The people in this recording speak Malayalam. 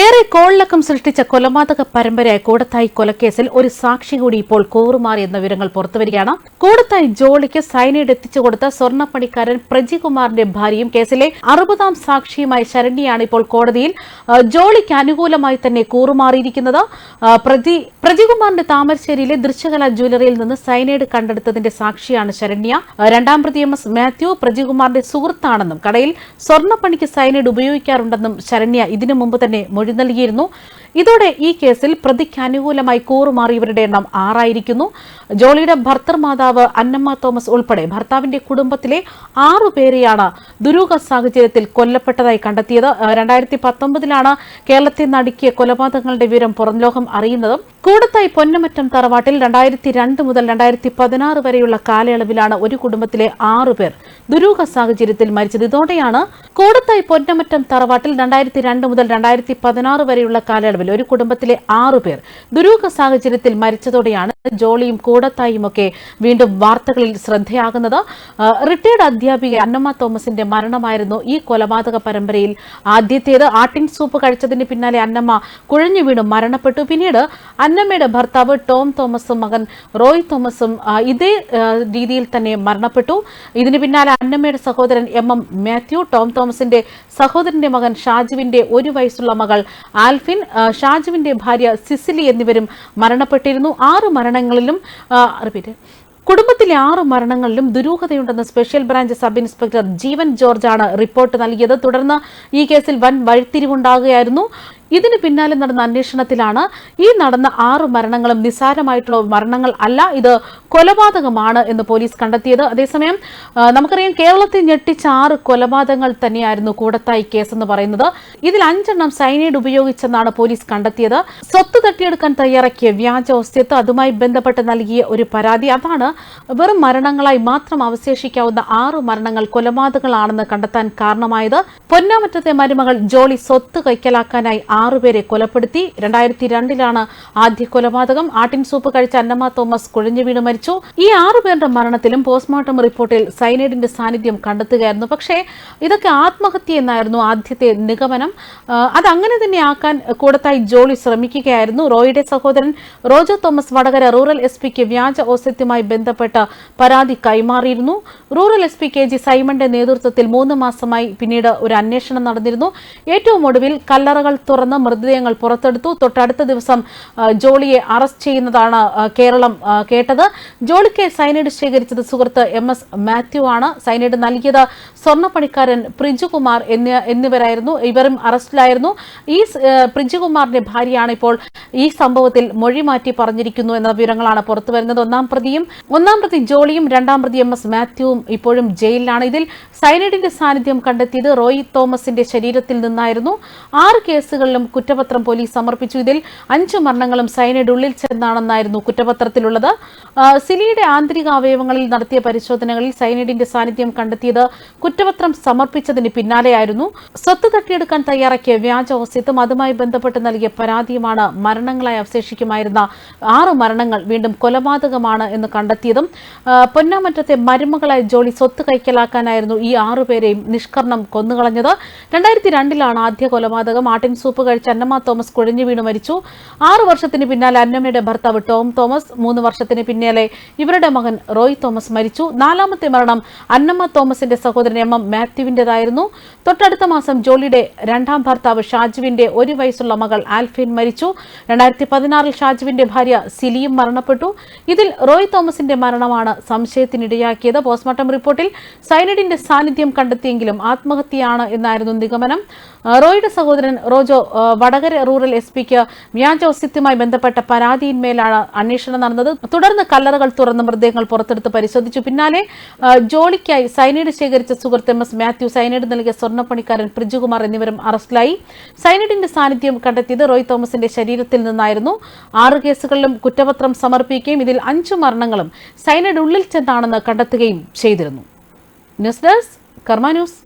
ഏറെ കോളിളക്കം സൃഷ്ടിച്ച കൊലപാതക പരമ്പരയായ കൂടത്തായി കൊലക്കേസിൽ ഒരു സാക്ഷി കൂടി ഇപ്പോൾ കൂറുമാറി എന്ന വിവരങ്ങൾ പുറത്തുവരികയാണ്. കൂടത്തായി ജോളിക്ക് സൈനൈഡ് എത്തിച്ചു കൊടുത്ത സ്വർണപ്പണിക്കാരൻ പ്രജികുമാറിന്റെ ഭാര്യയും കേസിലെ അറുപതാം സാക്ഷിയുമായ ശരണ്യാണ് ഇപ്പോൾ കോടതിയിൽ ജോളിക്ക് അനുകൂലമായി തന്നെ കൂറുമാറിയിരിക്കുന്നത്. പ്രതി പ്രജികുമാറിന്റെ താമരശ്ശേരിയിലെ ദൃശ്യകല ജ്വല്ലറിയിൽ നിന്ന് സൈനൈഡ് കണ്ടെടുത്തതിന്റെ സാക്ഷിയാണ് ശരണ്യ. രണ്ടാം പ്രതി എം എസ് മാത്യു പ്രജികുമാറിന്റെ സുഹൃത്താണെന്നും കടയിൽ സ്വർണപ്പണിക്ക് സൈനൈഡ് ഉപയോഗിക്കാറുണ്ടെന്നും ശരണ്യ ഇതിനു മുമ്പ് തന്നെ മൊഴി നൽകിയിരുന്നു ഇതോടെ ഈ കേസിൽ പ്രതിക്ക് അനുകൂലമായി കൂറുമാറിയവരുടെ എണ്ണം ആറായിരിക്കുന്നു. ജോളിയുടെ ഭർത്തൃമാതാവ് അന്നമ്മ തോമസ് ഉൾപ്പെടെ ഭർത്താവിന്റെ കുടുംബത്തിലെ ആറു പേരെയാണ് ദുരൂഹ സാഹചര്യത്തിൽ കൊല്ലപ്പെട്ടതായി കണ്ടെത്തിയത്. രണ്ടായിരത്തി പത്തൊമ്പതിലാണ് കേരളത്തിൽ നടുക്കിയ കൊലപാതകങ്ങളുടെ വിവരം പുറംലോകം അറിയുന്നത്. കൂടത്തായി പൊന്നമറ്റം തറവാട്ടിൽ രണ്ടായിരത്തി രണ്ട് മുതൽ രണ്ടായിരത്തി പതിനാറ് വരെയുള്ള കാലയളവിലാണ് ഒരു കുടുംബത്തിലെ ആറുപേർ ദുരൂഹ സാഹചര്യത്തിൽ മരിച്ചത്. ഇതോടെയാണ് കൂടത്തായി പൊന്നമറ്റം തറവാട്ടിൽ രണ്ടായിരത്തി രണ്ട് മുതൽ രണ്ടായിരത്തി പതിനാറ് വരെയുള്ള കാലയളവിൽ ഒരു കുടുംബത്തിലെ ആറുപേർ ദുരൂഹ സാഹചര്യത്തിൽ മരിച്ചതോടെയാണ് ജോളിയും കൂടത്തായും ഒക്കെ വീണ്ടും വാർത്തകളിൽ ശ്രദ്ധയാകുന്നത്. റിട്ടയർഡ് അധ്യാപിക അന്നമ്മ തോമസിന്റെ മരണമായിരുന്നു ഈ കൊലപാതക പരമ്പരയിൽ ആദ്യത്തേത്. ആട്ടിൻ സൂപ്പ് കഴിച്ചതിന് പിന്നാലെ അന്നമ്മ കുഴഞ്ഞു വീണു മരണപ്പെട്ടു. പിന്നീട് അന്നമ്മയുടെ ഭർത്താവ് ടോം തോമസും മകൻ റോയ് തോമസും ഇതേ രീതിയിൽ തന്നെ മരണപ്പെട്ടു. ഇതിന് പിന്നാലെ അന്നമ്മയുടെ സഹോദരൻ എം എം മാത്യു ടോം തോമസിന്റെ സഹോദരന്റെ മകൻ ഷാജുവിന്റെ ഒരു വയസ്സുള്ള മകൾ ആൽഫിൻ ഷാജുവിന്റെ ഭാര്യ സിസിലി എന്നിവരും മരണപ്പെട്ടിരുന്നു. ആറ് മരണങ്ങളിലും റിപ്പീറ്റ്. കുടുംബത്തിലെ ആറ് മരണങ്ങളിലും ദുരൂഹതയുണ്ടെന്ന് special branch sub inspector Jeevan ജോർജാണ് report നൽകിയത്. തുടർന്ന് ഈ കേസിൽ വൻ വഴിത്തിരിവുണ്ടാകുകയായിരുന്നു. ഇതിന് പിന്നാലെ നടന്ന അന്വേഷണത്തിലാണ് ഈ നടന്ന ആറ് മരണങ്ങളും നിസ്സാരമായിട്ടുള്ള മരണങ്ങൾ അല്ല ഇത് കൊലപാതകമാണ് എന്ന് പോലീസ് കണ്ടെത്തിയത്. അതേസമയം നമുക്കറിയാം കേരളത്തിൽ ഞെട്ടിച്ച ആറ് കൊലപാതകങ്ങൾ തന്നെയായിരുന്നു കൂടത്തായി കേസ് എന്ന് പറയുന്നത്. ഇതിൽ അഞ്ചെണ്ണം സൈനൈഡ് ഉപയോഗിച്ചെന്നാണ് പോലീസ് കണ്ടെത്തിയത്. സ്വത്ത് തട്ടിയെടുക്കാൻ തയ്യാറാക്കിയ വ്യാജ ഒസ്യത്ത് അതുമായി ബന്ധപ്പെട്ട് നൽകിയ ഒരു പരാതി. അതാണ് വെറും മരണങ്ങളായി മാത്രം അവശേഷിക്കാവുന്ന ആറ് മരണങ്ങൾ കൊലപാതകങ്ങളാണെന്ന് കണ്ടെത്താൻ കാരണമായത്. പൊന്നാമറ്റത്തെ മരുമകൾ ജോളി സ്വത്ത് കൈക്കലാക്കാനായി ആറുപേരെ കൊലപ്പെടുത്തി. രണ്ടായിരത്തി രണ്ടിലാണ് ആദ്യ കൊലപാതകം. ആട്ടിൻ സൂപ്പ് കഴിച്ച അന്നമ്മ തോമസ് കുഴഞ്ഞു വീണ് മരിച്ചു. ഈ ആറുപേരുടെ മരണത്തിലും പോസ്റ്റ്മോർട്ടം റിപ്പോർട്ടിൽ സൈനൈഡിന്റെ സാന്നിധ്യം കണ്ടെത്തുകയായിരുന്നു. പക്ഷേ ഇതൊക്കെ ആത്മഹത്യ എന്നായിരുന്നു ആദ്യത്തെ നിഗമനം. അത് അങ്ങനെ തന്നെ ആക്കാൻ കൂടത്തായി ജോളി ശ്രമിക്കുകയായിരുന്നു റോയിയുടെ സഹോദരൻ റോജോ തോമസ് വടകര റൂറൽ എസ് പിക്ക് വ്യാജ ഓസ്യത്തുമായി ബന്ധപ്പെട്ട പരാതി കൈമാറിയിരുന്നു. Rural S P K G സൈമന്റെ നേതൃത്വത്തിൽ മൂന്ന് മാസമായി പിന്നീട് ഒരു അന്വേഷണം നടന്നിരുന്നു. ഏറ്റവും ഒടുവിൽ കല്ലറകൾ തുറന്ന് മൃതദേഹങ്ങൾ പുറത്തെടുത്തു. തൊട്ടടുത്ത ദിവസം ജോളിയെ അറസ്റ്റ് ചെയ്യുന്നതാണ് കേരളം കേട്ടത്. ജോളിക്ക് സൈനൈഡ് ശേഖരിച്ചത് സുഹൃത്ത് എം എസ് മാത്യു ആണ്. സൈനൈഡ് നൽകിയത് സ്വർണപ്പണിക്കാരൻ പ്രിജുകുമാർ എന്നി എന്നിവരായിരുന്നു. ഇവരും അറസ്റ്റിലായിരുന്നു. ഈ പ്രിജുകുമാറിന്റെ ഭാര്യയാണ് ഇപ്പോൾ ഈ സംഭവത്തിൽ മൊഴി മാറ്റി പറഞ്ഞിരിക്കുന്നു എന്ന വിവരങ്ങളാണ് പുറത്തു വരുന്നത്. ഒന്നാം പ്രതിയും ഒന്നാം പ്രതി ജോളിയും രണ്ടാം പ്രതി എം എസ് മാത്യുവും ഇപ്പോഴും ജയിലിലാണ്. ഇതിൽ സൈനൈഡിന്റെ സാന്നിധ്യം കണ്ടെത്തിയത് റോയി തോമസിന്റെ ശരീരത്തിൽ നിന്നായിരുന്നു. ആറ് കേസുകളിലും കുറ്റപത്രം പോലീസ് സമർപ്പിച്ചു. ഇതിൽ അഞ്ച് മരണങ്ങളും സൈനൈഡ് ഉള്ളിൽ ചെന്നാണെന്നായിരുന്നു കുറ്റപത്രത്തിലുള്ളത്. സിലിയുടെ ആന്തരിക അവയവങ്ങളിൽ നടത്തിയ പരിശോധനകളിൽ സൈനൈഡിന്റെ സാന്നിധ്യം കണ്ടെത്തിയത് കുറ്റപത്രം സമർപ്പിച്ചതിന് പിന്നാലെയായിരുന്നു. സ്വത്ത് തട്ടിയെടുക്കാൻ തയ്യാറാക്കിയ വ്യാജ ഓസ്യത്തും അതുമായി ബന്ധപ്പെട്ട് നൽകിയ പരാതിയുമാണ് മരണങ്ങളായി അവശേഷിക്കുമായിരുന്ന ആറ് മരണങ്ങൾ വീണ്ടും കൊലപാതകമാണ് എന്ന് കണ്ടെത്തിയതും പൊന്നാമറ്റത്തെ മരുമകളായ ജോളി സ്വത്ത് കൈക്കലാക്കാനായിരുന്നു ഈ ആറുപേരെയും നിഷ്കർണം കൊന്നുകളഞ്ഞത്. രണ്ടായിരത്തി രണ്ടിലാണ് ആദ്യ കൊലപാതകം. ആട്ടിൻ സൂപ്പ് കഴിച്ച അന്നമ്മ തോമസ് കുഴഞ്ഞു വീണു മരിച്ചു. ആറു വർഷത്തിന് പിന്നാലെ അന്നമ്മയുടെ ഭർത്താവ് ടോം തോമസ് മൂന്ന് വർഷത്തിന് പിന്നാലെ ഇവരുടെ മകൻ റോയ് തോമസ് മരിച്ചു. നാലാമത്തെ മരണം അന്നമ്മ തോമസിന്റെ സഹോദരൻ എം എം മാത്യുവിന്റേതായിരുന്നു. തൊട്ടടുത്ത മാസം ജോളിയുടെ രണ്ടാം ഭർത്താവ് ഷാജുവിന്റെ ഒരു വയസ്സുള്ള മകൾ ആൽഫിൻ മരിച്ചു. രണ്ടായിരത്തി പതിനാറിൽ ഷാജുവിന്റെ ഭാര്യ സിലിയും മരണപ്പെട്ടു. ഇതിൽ റോയ് തോമസിന്റെ മരണമാണ് സംശയത്തിനിടയാക്കിയത്. പോസ്റ്റ്മോർട്ടം റിപ്പോർട്ടിൽ സൈനഡിന്റെ സാന്നിധ്യം കണ്ടെത്തിയെങ്കിലും ആത്മഹത്യയാണ് എന്നായിരുന്നു നിഗമനം. റോയുടെ സഹോദരൻ റോജോ വടകര റൂറൽ എസ് പിക്ക് വ്യാജോസ്യത്തുമായി ബന്ധപ്പെട്ട പരാതിയിന്മേലാണ് അന്വേഷണം നടന്നത്. തുടർന്ന് കല്ലറകൾ തുറന്ന് മൃതദേഹങ്ങൾ പുറത്തെടുത്ത് പരിശോധിച്ചു. പിന്നാലെ ജോളിക്കായി സൈനൈഡ് ശേഖരിച്ച സുഹൃത്ത് എം എസ് മാത്യു സൈനൈഡ് നൽകിയ സ്വർണപ്പണിക്കാരൻ പ്രിജുകുമാർ എന്നിവരും അറസ്റ്റിലായി. സൈനൈഡിന്റെ സാന്നിധ്യം കണ്ടെത്തിയത് റോയ് തോമസിന്റെ ശരീരത്തിൽ നിന്നായിരുന്നു. ആറ് കേസുകളിലും കുറ്റപത്രം സമർപ്പിക്കുകയും ഇതിൽ അഞ്ചു മരണങ്ങളും സൈനൈഡ് ഉള്ളിൽ ചെന്നാണെന്ന് കണ്ടെത്തുകയും ചെയ്തിരുന്നു. News desk Karma news.